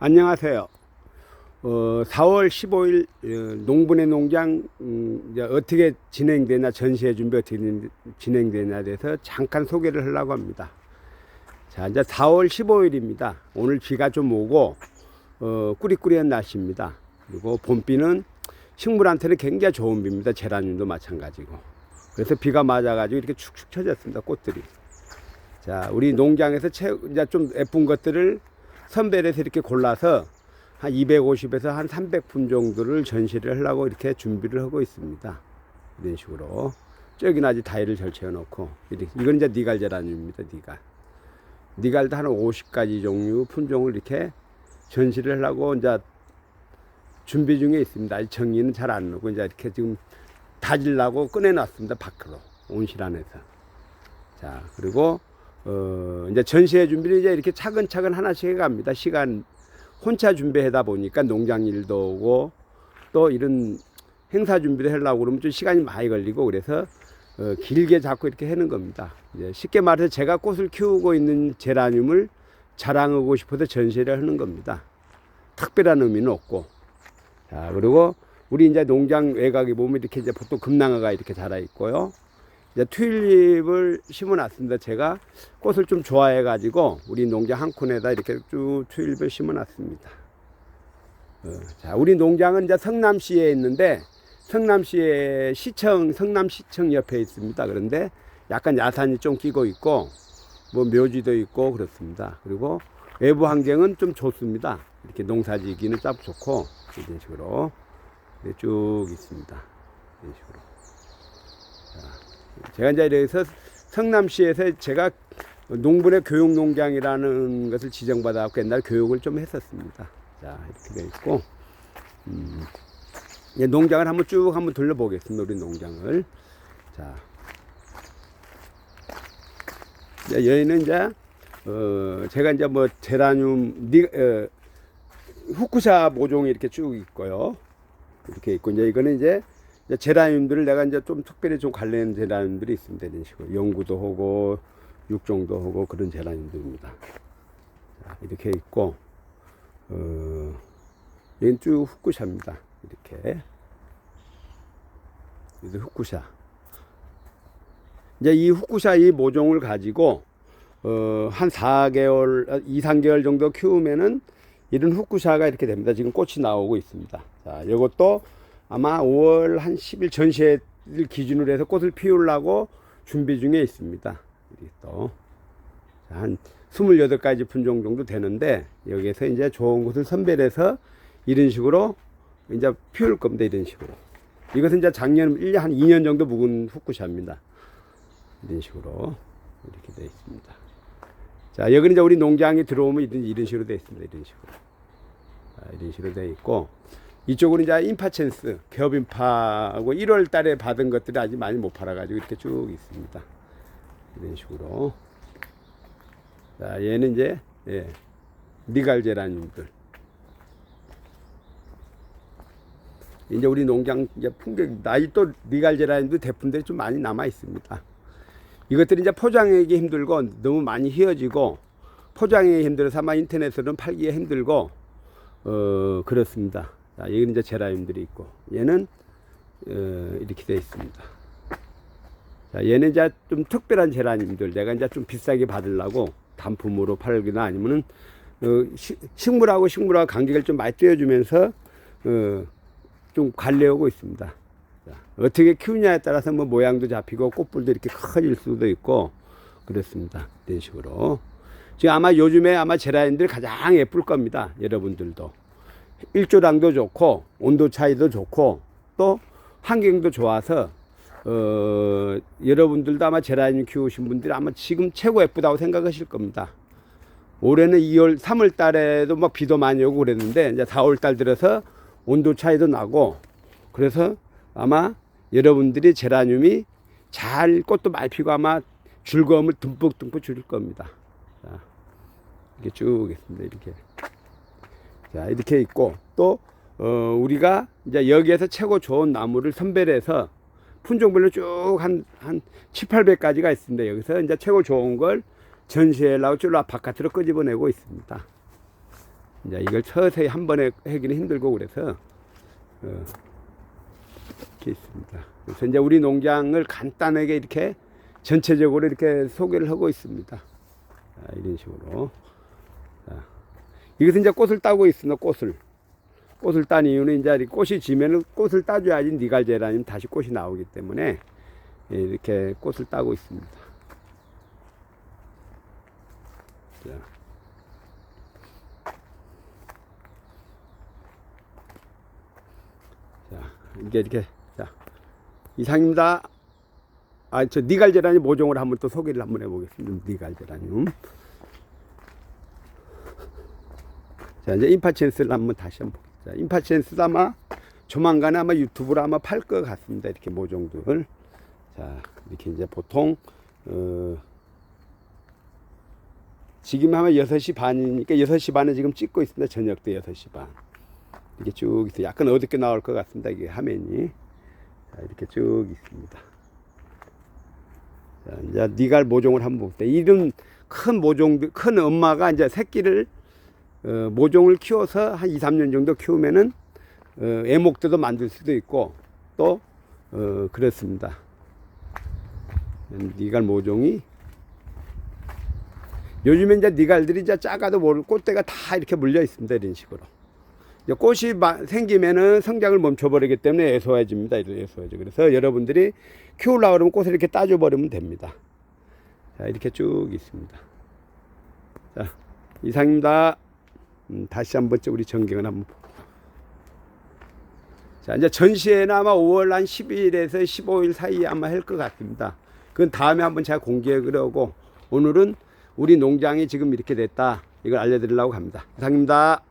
안녕하세요. 어, 4월 15일 어, 농분의 농장 음, 이제 어떻게 진행되나 전시회 준비 어떻게 진- 진행되냐에 대해서 잠깐 소개를 하려고 합니다. 자, 이제 4월 15일입니다. 오늘 비가 좀 오고 어, 꾸리꾸리한 날씨입니다. 그리고 봄비는 식물한테는 굉장히 좋은 비입니다. 제라늄도 마찬가지고. 그래서 비가 맞아가지고 이렇게 축축 처졌습니다. 꽃들이. 자, 우리 농장에서 채, 이제 좀 예쁜 것들을 선별해서 이렇게 골라서 한 250에서 한 300분 정도를 전시를 하려고 이렇게 준비를 하고 있습니다. 이런 식으로. 저기는 아직 다이를 절체해 놓고. 이건 이제 니갈제라늄입니다. 니갈. 니갈도 한 50가지 종류 품종을 이렇게 전시를 하려고 이제 준비 중에 있습니다. 정리는 잘안 나고 이제 이렇게 지금 다질라고 꺼내놨습니다. 밖으로. 온실 안에서. 자, 그리고 어, 이제 전시회 준비를 이제 이렇게 차근차근 하나씩 해갑니다. 시간 혼자 준비하다 보니까 농장 일도 오고 또 이런 행사 준비를 하려고 그러면 좀 시간이 많이 걸리고 그래서 어, 길게 잡고 이렇게 하는 겁니다. 이제 쉽게 말해서 제가 꽃을 키우고 있는 제라늄을 자랑하고 싶어서 전시를 하는 겁니다. 특별한 의미는 없고. 자, 그리고 우리 이제 농장 외곽에 보면 이렇게 이제 보통 금낭아가 이렇게 자라 있고요. 이제 튤립을 심어놨습니다. 제가 꽃을 좀 좋아해가지고 우리 농장 한 콘에다 이렇게 쭉 튤립을 심어놨습니다. 어, 자, 우리 농장은 이제 성남시에 있는데 성남시의 시청, 성남시청 옆에 있습니다. 그런데 약간 야산이 좀 끼고 있고 뭐 묘지도 있고 그렇습니다. 그리고 외부 환경은 좀 좋습니다. 이렇게 농사지기는 딱 좋고 이런 식으로 이렇게 쭉 있습니다. 이런 식으로. 제가 이제 이래서 성남시에서 제가 농분의 교육 농장이라는 것을 지정받아 갖고 옛날 교육을 좀 했었습니다. 자, 이렇게 돼 있고, 음, 이제 농장을 한번 쭉 한번 둘러보겠습니다. 우리 농장을. 자. 이제 여기는 이제, 어, 제가 이제 뭐 제라늄, 니, 어, 후쿠샤 모종이 이렇게 쭉 있고요. 이렇게 있고, 이제 이거는 이제 이 제 제라늄들을 내가 이제 좀 특별히 좀 관련 제라늄들이 있습니다. 이런 식으로 연구도 하고 육종도 하고 그런 제라늄들입니다. 자, 이렇게 있고 어, 얘는 쭉 후쿠샤입니다. 이렇게 이도 후쿠샤. 이제 이 후쿠샤 이 모종을 가지고 어, 한 4개월, 2, 3개월 정도 키우면은 이런 후쿠샤가 이렇게 됩니다. 지금 꽃이 나오고 있습니다. 자, 이것도 아마 5월 한 10일 전시회를 기준으로 해서 꽃을 피우려고 준비 중에 있습니다. 또. 자, 한 28가지 품종 정도 되는데, 여기에서 이제 좋은 곳을 선별해서 이런 식으로 이제 피울 겁니다. 이런 식으로. 이것은 이제 작년 1년, 한 2년 정도 묵은 후쿠샤입니다. 이런 식으로. 이렇게 되어 있습니다. 자, 여기는 이제 우리 농장에 들어오면 이런 식으로 되어 있습니다. 이런 식으로. 자, 이런 식으로 되어 있고, 이쪽은 이제 인파챈스, 개업인파하고 1월 달에 받은 것들이 아직 많이 못 팔아가지고 이렇게 쭉 있습니다. 이런 식으로. 자, 얘는 이제, 예, 니갈제라늄들. 이제 우리 농장 이제 풍경, 나이 또 니갈제라늄도 대품들이 좀 많이 남아 있습니다. 이것들이 이제 포장하기 힘들고 너무 많이 휘어지고 포장하기 힘들어서 아마 인터넷으로는 팔기가 힘들고 어, 그렇습니다. 자, 여기는 이제 제라늄들이 있고, 얘는, 어, 이렇게 되어 있습니다. 자, 얘는 이제 좀 특별한 제라늄들, 내가 이제 좀 비싸게 받으려고 단품으로 팔기나 아니면은, 어, 시, 식물하고 식물하고 간격을 좀 많이 띄워주면서, 어, 좀 관리하고 있습니다. 자, 어떻게 키우냐에 따라서 뭐 모양도 잡히고 꽃불도 이렇게 커질 수도 있고, 그렇습니다. 이런 식으로. 지금 아마 요즘에 아마 제라늄들이 가장 예쁠 겁니다. 여러분들도. 일조량도 좋고 온도 차이도 좋고 또 환경도 좋아서 어, 여러분들도 아마 제라늄 키우신 분들이 아마 지금 최고 예쁘다고 생각하실 겁니다. 올해는 2월, 3월 달에도 막 비도 많이 오고 그랬는데 이제 4월 달 들어서 온도 차이도 나고 그래서 아마 여러분들이 제라늄이 잘 꽃도 많이 피고 아마 즐거움을 듬뿍듬뿍 줄 겁니다. 자, 이렇게 쭉 있습니다. 이렇게. 자, 이렇게 있고, 또, 어, 우리가 이제 여기에서 최고 좋은 나무를 선별해서 품종별로 쭉 한, 한 7, 800가지가 있습니다. 여기서 이제 최고 좋은 걸 전시하려고 쭉 바깥으로 끄집어내고 있습니다. 이제 이걸 서서히 한 번에 하기는 힘들고 그래서 어, 이렇게 있습니다. 그래서 이제 우리 농장을 간단하게 이렇게 전체적으로 이렇게 소개를 하고 있습니다. 자, 이런 식으로. 자, 이것은 이제 꽃을 따고 있습니다. 꽃을. 꽃을 딴 이유는 이제 꽃이 지면은 꽃을 따줘야지 니갈제라님 다시 꽃이 나오기 때문에 예, 이렇게 꽃을 따고 있습니다. 자. 자, 이게 이렇게 자 이상입니다. 아, 저 니갈제라님 모종을 한번 또 소개를 한번 해보겠습니다. 니갈제라님. 자, 이제 임파첸스를 한번 다시 한번 자, 임파첸스 아마 조만간에 아마 유튜브로 아마 팔 것 같습니다. 이렇게 모종들. 자, 이렇게 이제 보통, 어, 지금 아마 6시 반이니까 6시 반에 지금 찍고 있습니다. 저녁 때 6시 반. 이렇게 쭉 있어요. 약간 어둡게 나올 것 같습니다. 이게 화면이. 자, 이렇게 쭉 있습니다. 자, 이제 니갈 모종을 한번 볼 때 이런 큰 모종들, 큰 엄마가 이제 새끼를 어, 모종을 키워서 한 2, 3년 정도 키우면은 어, 애목대도 만들 수도 있고 또 어, 그렇습니다. 니갈 모종이 요즘에 이제 니갈들이 이제 작아도 모를 꽃대가 다 이렇게 물려 있습니다. 이런 식으로. 꽃이 마- 생기면은 성장을 멈춰버리기 때문에 애소해집니다. 애소해져. 그래서 여러분들이 키우려고 그러면 꽃을 이렇게 따줘버리면 됩니다. 자, 이렇게 쭉 있습니다. 자, 이상입니다. 음, 다시 한 번째 우리 전경을 한번 보고. 자, 이제 전시회는 아마 5월 한 12일에서 15일 사이에 아마 할 것 같습니다. 그건 다음에 한번 제가 공개해 그러고 오늘은 우리 농장이 지금 이렇게 됐다. 이걸 알려드리려고 합니다. 이상입니다.